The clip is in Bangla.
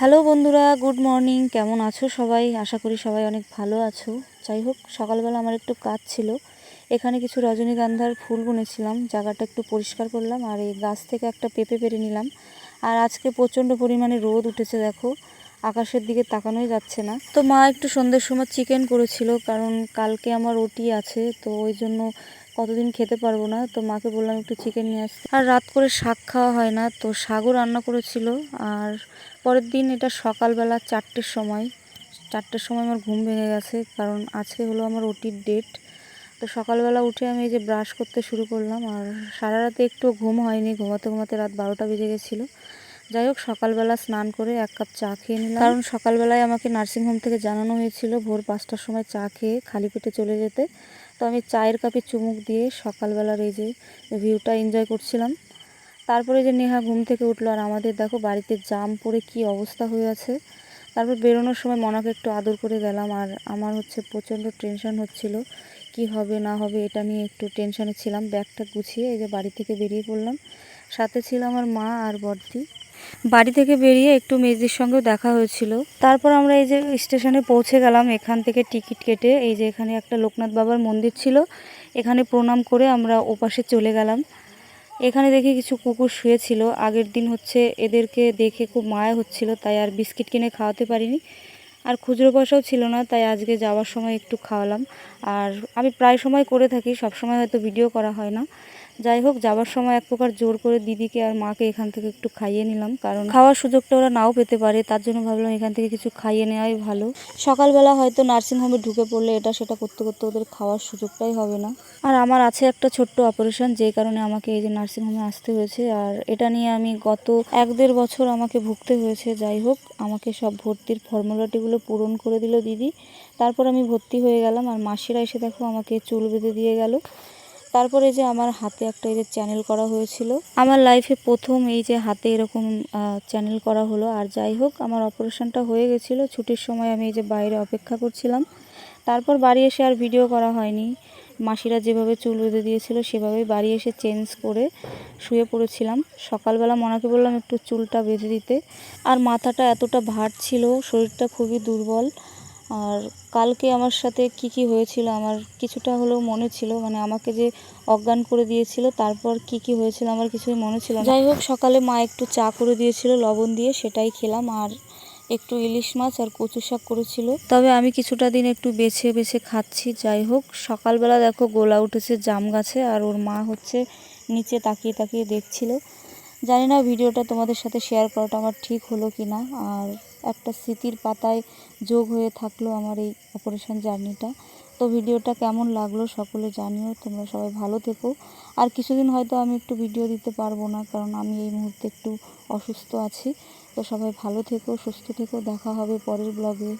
হ্যালো বন্ধুরা, গুড মর্নিং। কেমন আছো সবাই? আশা করি সবাই অনেক ভালো আছো। যাই হোক, সকালবেলা আমার একটু কাজ ছিল। এখানে কিছু রজনীগন্ধার ফুল বুনেছিলাম। জায়গাটা একটু পরিষ্কার করলাম আর এই গাছ থেকে একটা পেঁপে পেরে নিলাম। আর আজকে প্রচণ্ড পরিমাণে রোদ উঠেছে, দেখো। আকাশের দিকে তাকানোই যাচ্ছে না। তো মা একটু সন্ধ্যের সময় চিকেন করেছিল, কারণ কালকে আমার ওটি আছে, তো ওই জন্য কতদিন খেতে পারব না, তো মাকে বললাম একটু চিকেন নিয়ে আসতে। আর রাত করে শাক খাওয়া হয় না, তো শাকও রান্না করেছিল। আর পরের দিন এটা সকালবেলা চারটের সময় চারটের সময় আমার ঘুম ভেঙে গেছে, কারণ আজকে হলো আমার ওটির ডেট তো সকালবেলা উঠে আমি এই যে ব্রাশ করতে শুরু করলাম, আর সারা রাতে একটু ঘুম হয়নি, ঘুমাতে ঘুমাতে রাত বারোটা বেজে গেছিল। যাই হোক, সকালবেলা স্নান করে এক কাপ চা খেয়ে নিলাম। কারণ সকালবেলায় আমাকে নার্সিংহোম থেকে জানানো হয়েছিল ভোর পাঁচটার সময় চা খেয়ে খালি পেটে চলে যেতে। তো আমি চায়ের কাপে চুমুক দিয়ে সকালবেলার এই যে ভিউটা এনজয় করছিলাম। তারপরে যে নেহা ঘুম থেকে উঠল, আর আমাদের দেখো বাড়িতে জাম পড়ে কি অবস্থা হয়ে আছে। তারপর বেরোনোর সময় মনাকে একটু আদর করে গেলাম, আর আমার হচ্ছে প্রচণ্ড টেনশন হচ্ছিল। কি হবে, না হবে, এটা নিয়ে একটু টেনশনে ছিলাম। ব্যাগটা গুছিয়ে এই যে বাড়ি থেকে বেরিয়ে পড়লাম। সাথে ছিল আমার মা আর বর্দি। বাড়ি থেকে বেরিয়ে একটু মেজদির সঙ্গেও দেখা হয়েছিল। তারপর আমরা এই যে স্টেশনে পৌঁছে গেলাম, এখান থেকে টিকিট কেটে এই যে এখানে একটা লোকনাথ বাবার মন্দির ছিল, এখানে প্রণাম করে আমরা ওপাশে চলে গেলাম। এখানে দেখি কিছু কুকুর শুয়েছিল। আগের দিন হচ্ছে এদেরকে দেখে খুব মায়া হচ্ছিল, তাই আর বিস্কিট কিনে খাওয়াতে পারিনি। আর খুচরো পয়সাও ছিল না, তাই আজকে যাওয়ার সময় একটু খাওয়ালাম। আর আমি প্রায় সময় করে থাকি সব সময় হয়তো ভিডিও করা হয় না। যাই হোক যাওয়ার সময় এক প্রকার জোর করে দিদিকে আর মাকে এখান থেকে একটু খাইয়ে নিলাম, কারণ খাওয়ার সুযোগটা ওরা নাও পেতে পারে, তার জন্য ভাবলাম এখান থেকে কিছু খাইয়ে নেওয়াই ভালো। সকালবেলা হয়তো নার্সিংহোমে ঢুকে পড়লে এটা সেটা করতে করতে ওদের খাওয়ার সুযোগটাই হবে না। আর আমার আছে একটা ছোট্ট অপারেশন, যে কারণে আমাকে এই যে নার্সিংহোমে আসতে হয়েছে, আর এটা নিয়ে আমি গত এক দেড় বছর আমাকে ভুগতে হয়েছে। যাই হোক, আমাকে সব ভর্তির ফর্মুলাটিগুলো পূরণ করে দিল দিদি। তারপর আমি ভর্তি হয়ে গেলাম, আর মাসিরা এসে দেখো আমাকে চুল বেঁধে দিয়ে গেল। তারপরে যে আমার হাতে একটা এই যে চ্যানেল করা হয়েছিল, আমার লাইফে প্রথম এই যে হাতে এরকম চ্যানেল করা হলো। আর যাই হোক, আমার অপারেশনটা হয়ে গেছিল। ছুটির সময় আমি এই যে বাইরে অপেক্ষা করছিলাম। তারপর বাড়ি এসে আর ভিডিও করা হয়নি। মাসিরা যেভাবে চুল বেঁধে দিয়েছিল, সেভাবেই বাড়ি এসে চেঞ্জ করে শুয়ে পড়েছিলাম। সকালবেলা মনাকে বললাম, একটু চুলটা বেঁধে দিতে। আর মাথাটা এতটা ভার ছিল, শরীরটা খুবই দুর্বল। আর কালকে আমার সাথে কি কি হয়েছিল আমার কিছুটা হলেও মনে ছিল মানে আমাকে যে অজ্ঞান করে দিয়েছিল, তারপর কি কি হয়েছিল আমার কিছুই মনে ছিল যাই হোক, সকালে মা একটু চা করে দিয়েছিল, লবণ দিয়ে সেটাই খেলাম, আর একটু ইলিশ মাছ আর কচু শাক করেছিল। তবে আমি কিছুটা দিন একটু বেছে বেছে খাচ্ছি, যাই হোক, সকালবেলা দেখো গোলা উঠেছে জাম গাছে, আর ওর মা হচ্ছে নিচে তাকিয়ে তাকিয়ে দেখছিল। জানি না ভিডিওটা তোমাদের সাথে শেয়ার করাটা আমার ঠিক হলো কি না আর একটা স্মৃতির পাতায় যোগ হয়ে থাকল আমার এই অপারেশন জার্নিটা তো ভিডিওটা কেমন লাগল সকলে জানিও, তোমরা সবাই ভালো থেকো। আর কিছুদিন হয়তো আমি একটু ভিডিও দিতে পারব না, কারণ আমি এই মুহূর্তে একটু অসুস্থ আছি। তো সবাই ভালো থেকো, সুস্থ থেকো, দেখা হবে পরের ব্লগে